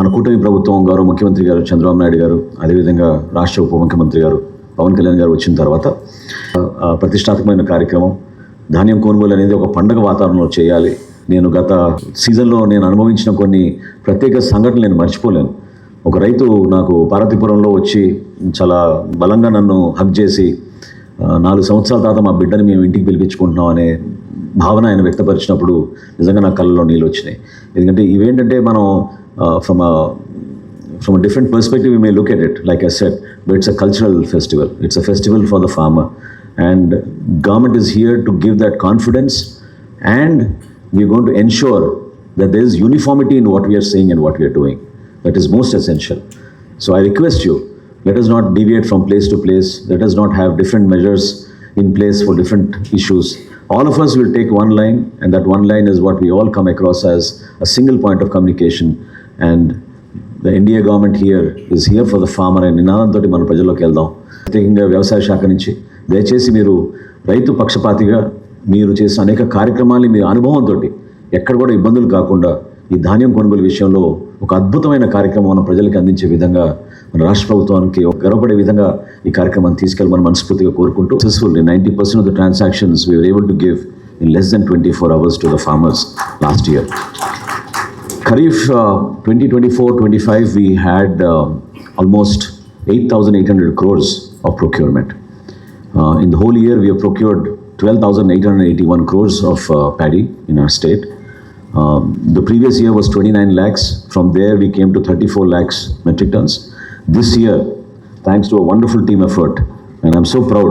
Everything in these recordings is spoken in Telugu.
మన కూటమి ప్రభుత్వం గారు ముఖ్యమంత్రి గారు చంద్రబాబు నాయుడు గారు అదేవిధంగా రాష్ట్ర ఉప ముఖ్యమంత్రి గారు పవన్ కళ్యాణ్ గారు వచ్చిన తర్వాత ప్రతిష్టాత్మకమైన కార్యక్రమం ధాన్యం కొనుగోలు అనేది ఒక పండగ వాతావరణంలో చేయాలి. నేను గత సీజన్లో నేను అనుభవించిన కొన్ని ప్రత్యేక సంఘటనలు నేను మర్చిపోలేను. ఒక రైతు నాకు పార్వతీపురంలో వచ్చి చాలా బలంగా నన్ను హక్ చేసి నాలుగు సంవత్సరాల తర్వాత మా బిడ్డని మేము ఇంటికి పిలిపించుకుంటున్నాం అనే భావన ఆయన వ్యక్తపరిచినప్పుడు నిజంగా నా కళ్ళలో నీళ్ళు వచ్చినాయి. ఎందుకంటే ఇవేంటంటే మనం Uh, from a from a different perspective we may look at it. Like i said but it's a cultural festival. It's a festival for the farmer. And government is here to give that confidence. And we're going to ensure that there is uniformity in what we are saying and what we are doing. That is most essential. So i request you let us not deviate from place to place. Let us not have different measures in place for different issues. All of us will take one line and that one line is what we all come across as a single point of communication and the India government here is here for the farmer అనే నినాదంతో మన ప్రజల్లోకి వెళ్దాం. ప్రత్యేకంగా వ్యవసాయ శాఖ నుంచి దయచేసి మీరు రైతు పక్షపాతిగా మీరు చేసిన అనేక కార్యక్రమాల్ని మీ అనుభవంతో ఎక్కడ కూడా ఇబ్బందులు కాకుండా ఈ ధాన్యం కొనుగోలు విషయంలో ఒక అద్భుతమైన కార్యక్రమం మన ప్రజలకు అందించే విధంగా మన రాష్ట్ర ప్రభుత్వానికి ఒక గర్వపడే విధంగా ఈ కార్యక్రమాన్ని తీసుకెళ్ళమని మనస్ఫూర్తిగా కోరుకుంటూ successful ninety percent of the transactions we are able to give in less than twenty four hours to the farmers last year Kharif uh, 2024-25, we had uh, almost 8,800 crores of procurement. Uh, in the whole year, we have procured 12,881 crores of uh, paddy in our state. Um, the previous year was 29 lakhs. From there, we came to 34 lakhs metric tons. This year, thanks to a wonderful team effort, and I'm so proud.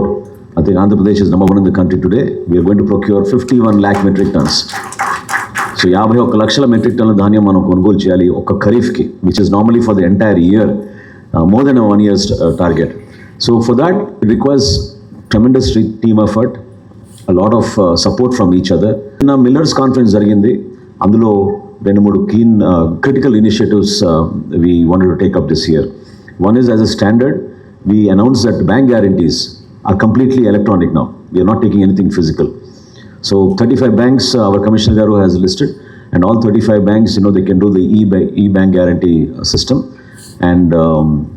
I think Andhra Pradesh is number one in the country today. We are going to procure 51 lakh metric tons. So యాభై ఒక్క లక్షల మెట్రిక్ టన్నుల ధాన్యం మనం కొనుగోలు చేయాలి ఒక ఖరీఫ్కి which is normally for the entire year more than one years target so for that requires tremendous team effort lot of support from each from each other. నిన్న మిల్లర్స్ కాన్ఫరెన్స్ జరిగింది. అందులో రెండు మూడు keen critical initiatives we wanted to take up this year one is as a standard we announce that bank guarantees are completely electronic now we are not taking anything physical So 35 banks, uh, our commissioner Garu has listed, and all 35 banks, you know, they can do the e-bank guarantee uh, system, and um,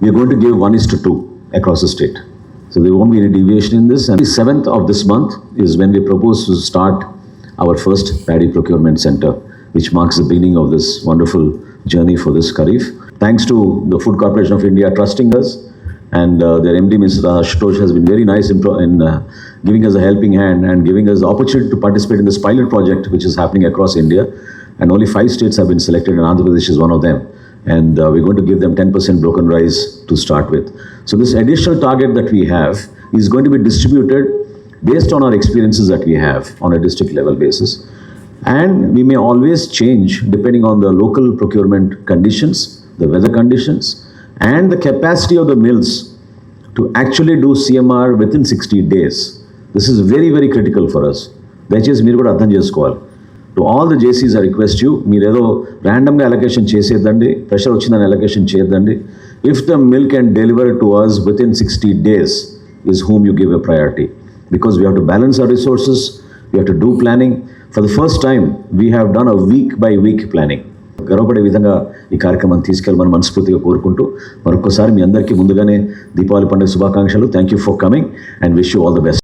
we are going to give one is to two across the state. So there won't be any deviation in this. And the seventh of this month is when we propose to start our first paddy procurement center, which marks the beginning of this wonderful journey for this Kharif. Thanks to the Food Corporation of India trusting us, and uh, their MD, Mr. Ashutosh, has been very nice in, in uh, giving us a helping hand and giving us the opportunity to participate in this pilot project, which is happening across India. And only five states have been selected, and Andhra Pradesh is one of them. And uh, we're going to give them 10% broken rice to start with. So, this additional target that we have is going to be distributed based on our experiences that we have on a district level basis. And we may always change depending on the local procurement conditions, the weather conditions, and the capacity of the mills to actually do CMR within 60 days. This is very, very critical for us. దయచేసి మీరు కూడా అర్థం చేసుకోవాలి. టు ఆల్ ద జేసీస్ ఐ రిక్వెస్ట్ యూ మీరు ఏదో ర్యాండమ్గా ఎలకేషన్ చేసేద్దండి ప్రెషర్ వచ్చిందని ఎలకేషన్ చేయొద్దండి if the milk can deliver to us within sixty days is whom you give a priority because we have to balance our resources we have to do planning for the first time we have done a week by week planning గర్వపడే విధంగా ఈ కార్యక్రమాన్ని తీసుకెళ్ళమని మనస్ఫూర్తిగా కోరుకుంటూ మరొకసారి మీ అందరికీ ముందుగానే దీపావళి పండుగ శుభాకాంక్షలు. Thank you for coming and wish you all the best